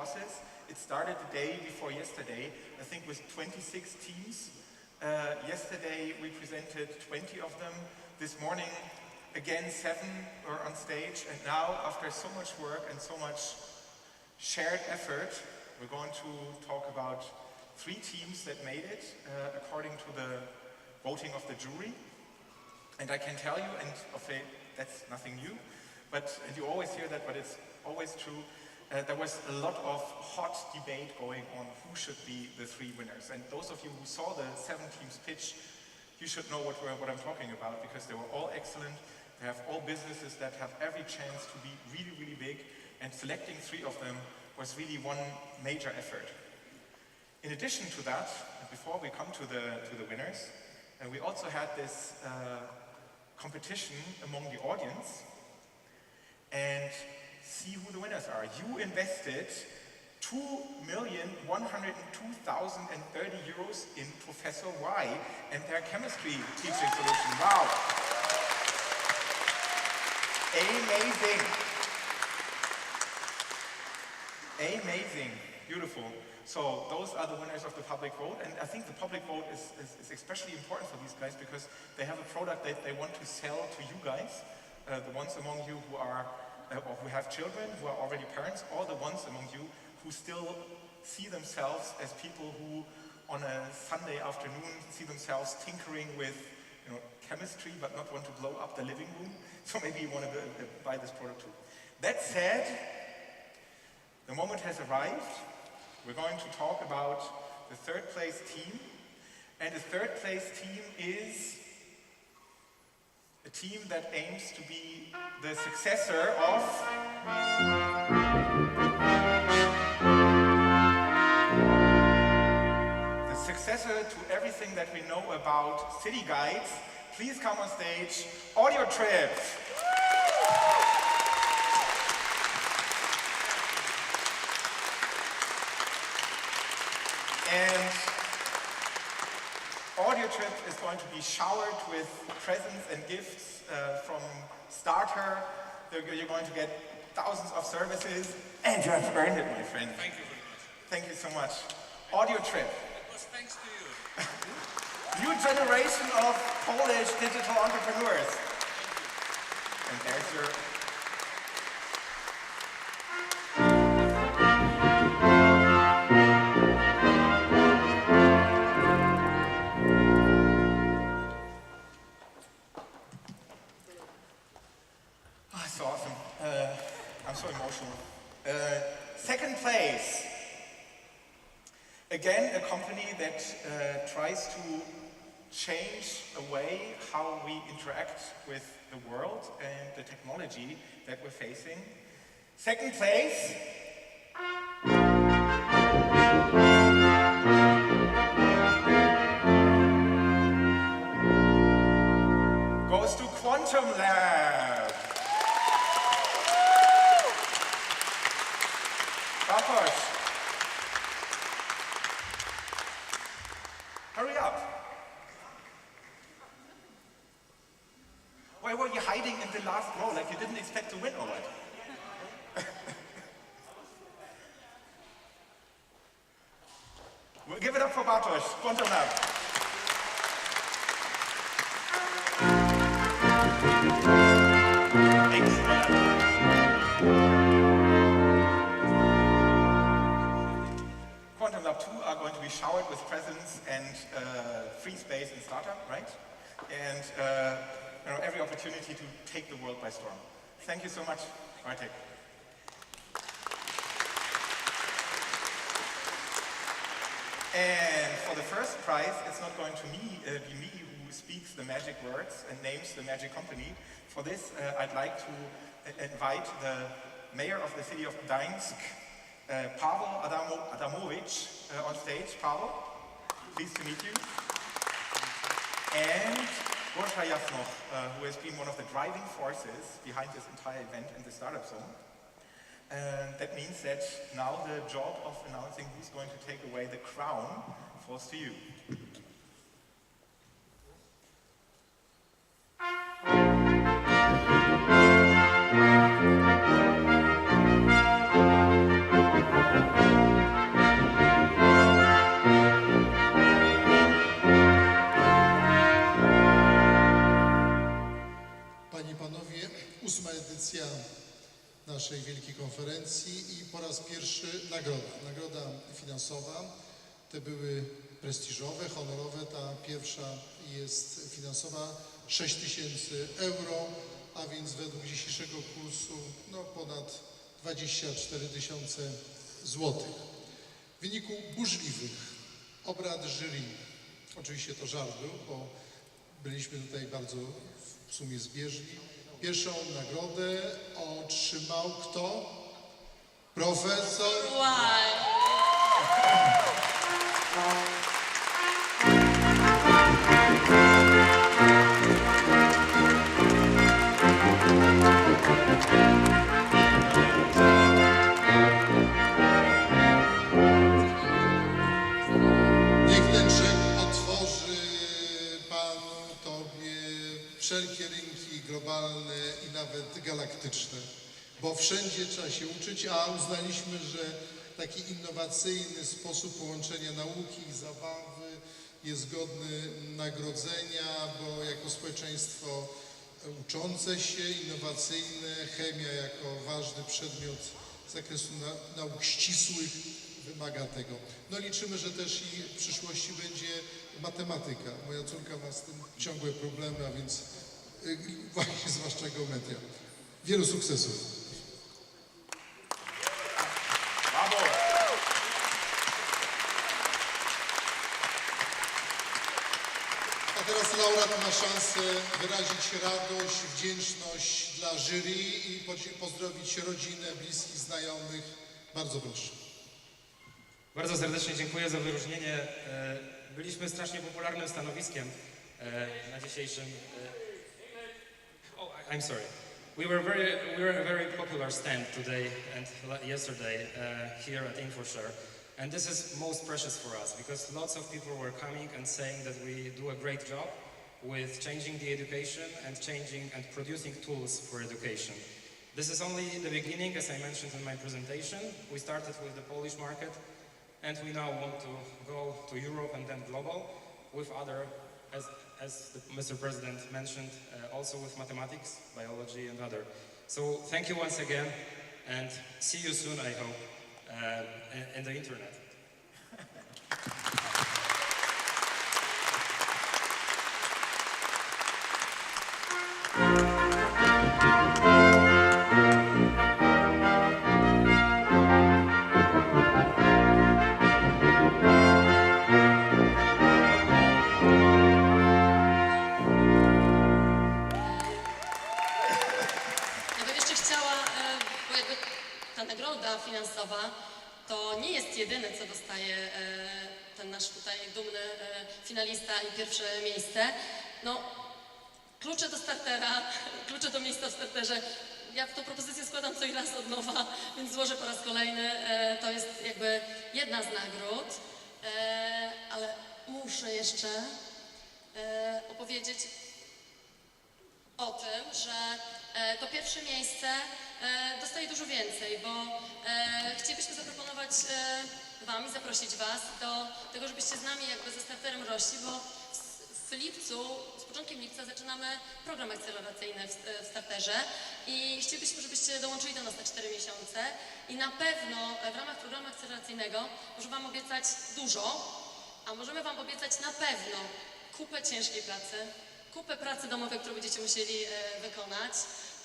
process. It started the day before yesterday, I think with 26 teams. Uh, yesterday we presented 20 of them. This morning, again, seven were on stage, and now, after so much work and so much shared effort, we're going to talk about three teams that made it uh, according to the voting of the jury. And I can tell you, and okay, that's nothing new, but and you always hear that, but it's always true. Uh, there was a lot of hot debate going on who should be the three winners. And those of you who saw the seven teams pitch, you should know what, what I'm talking about because they were all excellent. They have all businesses that have every chance to be really, really big. And selecting three of them was really one major effort. In addition to that, before we come to the, to the winners, uh, we also had this uh, competition among the audience and see who the winners are. You invested 2,102,030 euros in Professor Y and their chemistry teaching solution. Wow. Amazing. Amazing. Beautiful. So those are the winners of the public vote, and I think the public vote is, is, is especially important for these guys because they have a product that they want to sell to you guys, uh, the ones among you who are or who have children, who are already parents, or the ones among you who still see themselves as people who, on a Sunday afternoon, see themselves tinkering with you know, chemistry, but not want to blow up the living room. So maybe you want to uh, buy this product too. That said, the moment has arrived. We're going to talk about the third place team. And the third place team is a team that aims to be the successor of the successor to everything that we know about city guides. Please come on stage, Audio Trip. And Audio Trip is going to be showered with presents and gifts uh, from Starter. You're going to get thousands of services, and you have earned it, my friend. Thank you very much. Thank you so much. Audio Trip, It was thanks to you. new generation of Polish digital entrepreneurs. And there's your uh, tries to change a way how we interact with the world and the technology that we're facing. Second place. Well, Give it up for Bartosz, Quantum Lab. Quantum Lab 2 are going to be showered with presents and uh, free space and startup, right? And uh, you know, every opportunity to take the world by storm. Thank you so much, Bartek. And for the first prize, it's not going to me, uh, be me who speaks the magic words and names the magic company. For this, uh, I'd like to uh, invite the mayor of the city of Gdańsk, uh, Pavel Adamo- Adamovich, uh, on stage. Pavel, pleased to meet you. And Gorsha Yasnov, uh, who has been one of the driving forces behind this entire event and the startup zone. And that means that now the job of announcing who's going to take away the crown falls to you. Tysięcy euro, a więc według dzisiejszego kursu no, ponad 24 tysiące złotych. W wyniku burzliwych obrad jury, oczywiście to żart był, bo byliśmy tutaj bardzo w sumie zbieżni. Pierwszą nagrodę otrzymał kto? Profesor Why? Niech ten otworzy Panu, Tobie wszelkie rynki globalne i nawet galaktyczne, bo wszędzie trzeba się uczyć, a uznaliśmy, że taki innowacyjny sposób połączenia nauki i zabawy jest godny nagrodzenia, bo jako społeczeństwo uczące się, innowacyjne, chemia jako ważny przedmiot z zakresu na, nauk ścisłych wymaga tego. No liczymy, że też i w przyszłości będzie matematyka. Moja córka ma z tym ciągłe problemy, a więc y, właśnie zwłaszcza geometria. Wielu sukcesów. Bravo! A teraz laureat ma szansę wyrazić radość, wdzięczność dla jury i pozdrowić rodzinę, bliskich, znajomych. Bardzo proszę. Bardzo serdecznie dziękuję za wyróżnienie. E, Byliśmy strasznie popularnym stanowiskiem e, na dzisiejszym. Oh, I'm sorry. We were very, we were a very popular stand today and yesterday here at InfoShare. And this is most precious for us because lots of people were coming and saying that we do a great job with changing the education and changing and producing tools for education. This is only the beginning, as I mentioned in my presentation. We started with the Polish market, and we now want to go to Europe and then global with other, as, as Mr. President mentioned, uh, also with mathematics, biology, and other. So thank you once again, and see you soon, I hope, uh, in the internet. To nie jest jedyne, co dostaje e, ten nasz tutaj dumny e, finalista i pierwsze miejsce. No, klucze do startera, klucze do miejsca w starterze. Ja tą propozycję składam co i raz od nowa, więc złożę po raz kolejny. E, To jest jakby jedna z nagród, ale muszę jeszcze opowiedzieć o tym, że to pierwsze miejsce. E, dostaje dużo więcej, bo e, chcielibyśmy zaproponować e, Wam i zaprosić Was do tego, żebyście z nami jakby ze starterem rośli, bo w, lipcu, z początkiem lipca zaczynamy program akceleracyjny w, w starterze i chcielibyśmy, żebyście dołączyli do nas na 4 miesiące i na pewno e, w ramach programu akceleracyjnego może Wam obiecać dużo, a możemy Wam obiecać na pewno kupę ciężkiej pracy, kupę pracy domowej, którą będziecie musieli e, wykonać,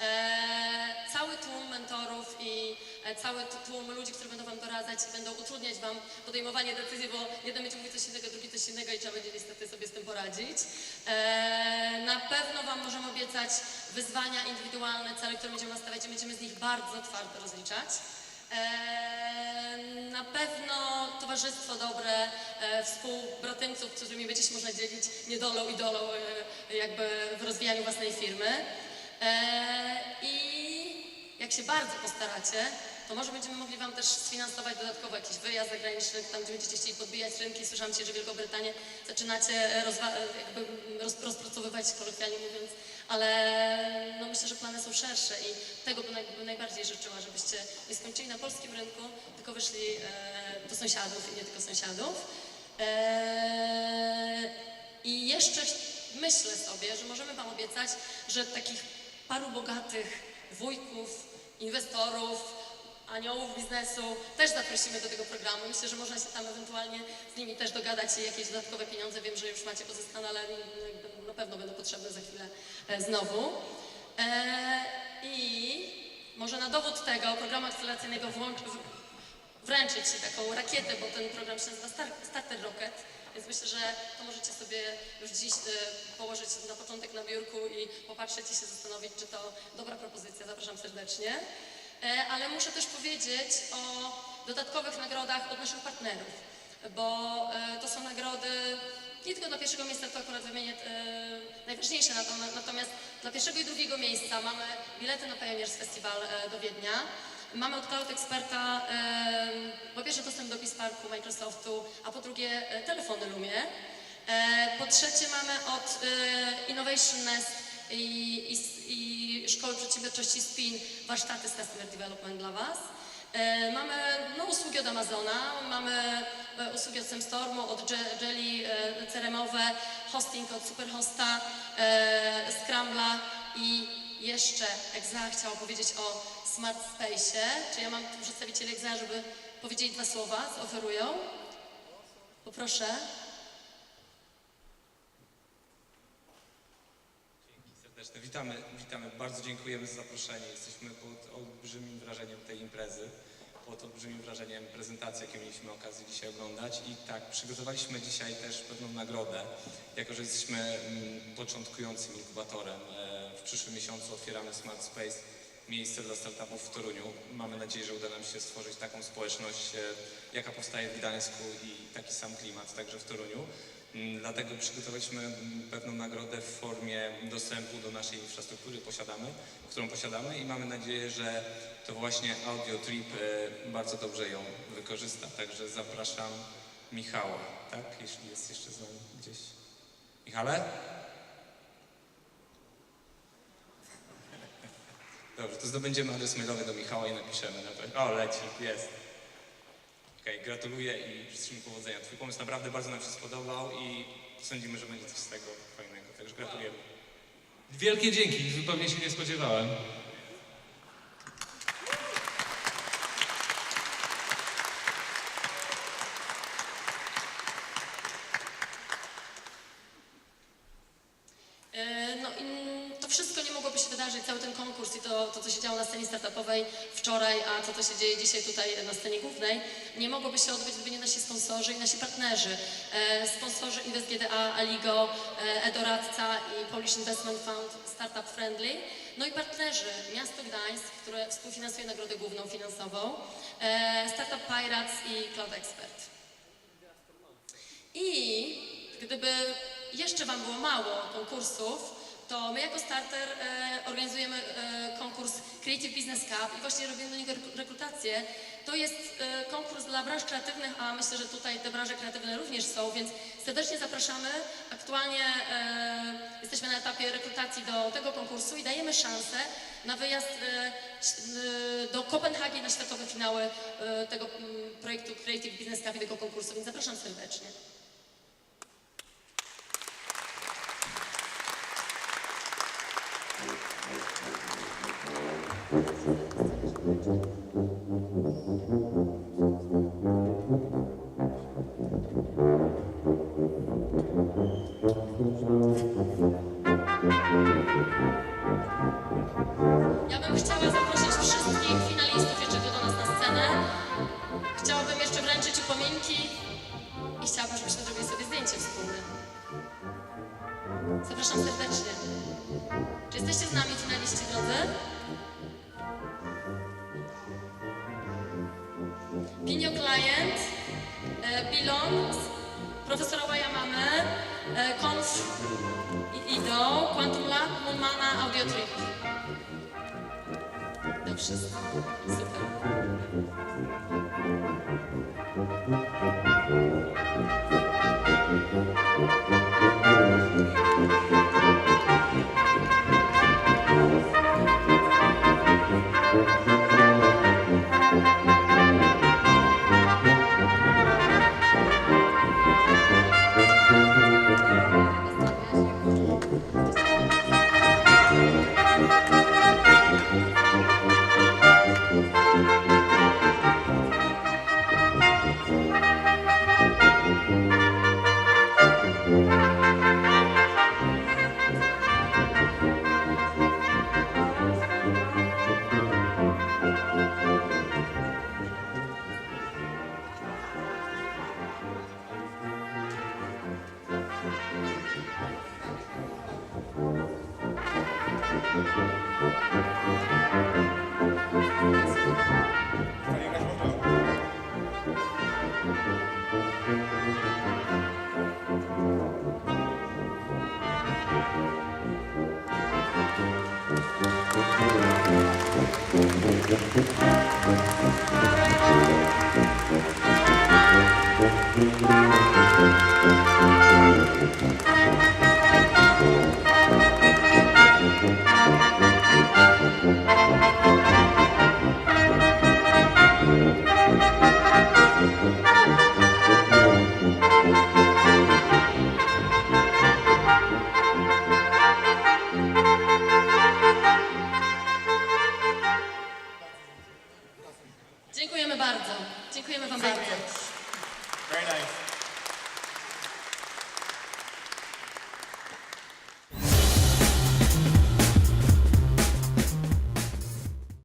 e, cały tłum mentorów i e, cały tłum ludzi, którzy będą Wam doradzać i będą utrudniać Wam podejmowanie decyzji, bo jeden będzie mówił coś innego, drugi coś innego i trzeba będzie niestety sobie z tym poradzić. Na pewno Wam możemy obiecać wyzwania indywidualne, cele, które będziemy nastawiać i będziemy z nich bardzo twardo rozliczać. E, Na pewno towarzystwo dobre, e, współbratymców, z którymi będzie się można dzielić niedolą i dolą e, jakby w rozwijaniu własnej firmy. I jak się bardzo postaracie, to może będziemy mogli Wam też sfinansować dodatkowo jakiś wyjazd zagraniczny, tam gdzie będziecie chcieli podbijać rynki. Słyszałam dzisiaj, że Wielkobrytanię zaczynacie e, rozwa- jakby roz, rozpracowywać, kolokwialnie mówiąc, ale no myślę, że plany są szersze i tego bym najbardziej życzyła, żebyście nie skończyli na polskim rynku, tylko wyszli e, do sąsiadów i nie tylko sąsiadów. E, I jeszcze myślę sobie, że możemy Wam obiecać, że takich paru bogatych wujków, inwestorów, aniołów biznesu też zaprosimy do tego programu. Myślę, że można się tam ewentualnie z nimi też dogadać i jakieś dodatkowe pieniądze. Wiem, że już macie pozyskane, ale na pewno będą potrzebne za chwilę e, znowu. E, I może na dowód tego programu akceleracyjnego włącz, w- wręczyć Ci taką rakietę, bo ten program się nazywa Star, Starter Rocket, więc myślę, że to możecie sobie już dziś e, położyć na początek na biurku i popatrzeć i się zastanowić, czy to dobra propozycja. Zapraszam serdecznie. E, ale muszę też powiedzieć o dodatkowych nagrodach od naszych partnerów, bo e, to są nagrody nie tylko dla pierwszego miejsca, to akurat wymienię e, najważniejsze, natomiast, dla pierwszego i drugiego miejsca mamy bilety na Pioneers Festival do Wiednia. Mamy od Cloud Experta po pierwsze dostęp do Bisparku Microsoftu, a po drugie telefony Lumie. Po trzecie mamy od Innovation Nest i, i, i Szkoły Przedsiębiorczości SPIN warsztaty z Customer Development dla Was. E, mamy no, usługi od Amazona, mamy e, usługi od Semstormu, od Je- Jelly e, ceremowe, hosting od Superhosta, e, Scrambla i jeszcze Exa chciała powiedzieć o Smart Space'ie. Czy ja mam tu przedstawicieli Exa, żeby powiedzieli dwa słowa, oferują? Poproszę. Serdeczne. Witamy, witamy. Bardzo dziękujemy za zaproszenie. Jesteśmy pod olbrzymim wrażeniem tej imprezy, pod olbrzymim wrażeniem prezentacji, jakie mieliśmy okazję dzisiaj oglądać. I tak, przygotowaliśmy dzisiaj też pewną nagrodę, jako że jesteśmy mm, początkującym inkubatorem. E, w przyszłym miesiącu otwieramy Smart Space, miejsce dla startupów w Toruniu. Mamy nadzieję, że uda nam się stworzyć taką społeczność, e, jaka powstaje w Gdańsku i taki sam klimat także w Toruniu. Dlatego przygotowaliśmy pewną nagrodę w formie dostępu do naszej infrastruktury, posiadamy, którą posiadamy i mamy nadzieję, że to właśnie Audio Trip e, bardzo dobrze ją wykorzysta. Także zapraszam Michała, tak? Jeśli jest jeszcze z nami gdzieś. Michale? Dobrze, to zdobędziemy adres mailowy do Michała i napiszemy. O, leci, jest. Okej, gratuluję i życzę powodzenia. Twój pomysł naprawdę bardzo nam się spodobał i sądzimy, że będzie coś z tego fajnego. Także gratulujemy. Wielkie dzięki, zupełnie się nie spodziewałem. E, No i to wszystko nie mogłoby się wydarzyć, cały ten i to, to, co się działo na scenie startupowej wczoraj, a to, co się dzieje dzisiaj tutaj na scenie głównej, nie mogłoby się odbyć, gdyby nie nasi sponsorzy i nasi partnerzy. E, Sponsorzy InvestGDA, Aligo, e, Edoradca i Polish Investment Fund Startup Friendly. No i partnerzy, Miasto Gdańsk, które współfinansuje nagrodę główną finansową, e, Startup Pirates i Cloud Expert. I gdyby jeszcze Wam było mało konkursów, to my jako starter e, organizujemy e, konkurs Creative Business Cup i właśnie robimy do niego rek- rekrutację. To jest e, konkurs dla branż kreatywnych, a myślę, że tutaj te branże kreatywne również są, więc serdecznie zapraszamy. Aktualnie e, jesteśmy na etapie rekrutacji do tego konkursu i dajemy szansę na wyjazd e, do Kopenhagi na światowe finały e, tego mm, projektu Creative Business Cup i tego konkursu, więc zapraszam serdecznie. Bilon, profesora Wajamamy, e, Conf i Ido, Quantum Lab, Mumana, Audio Trip. To wszystko. Super.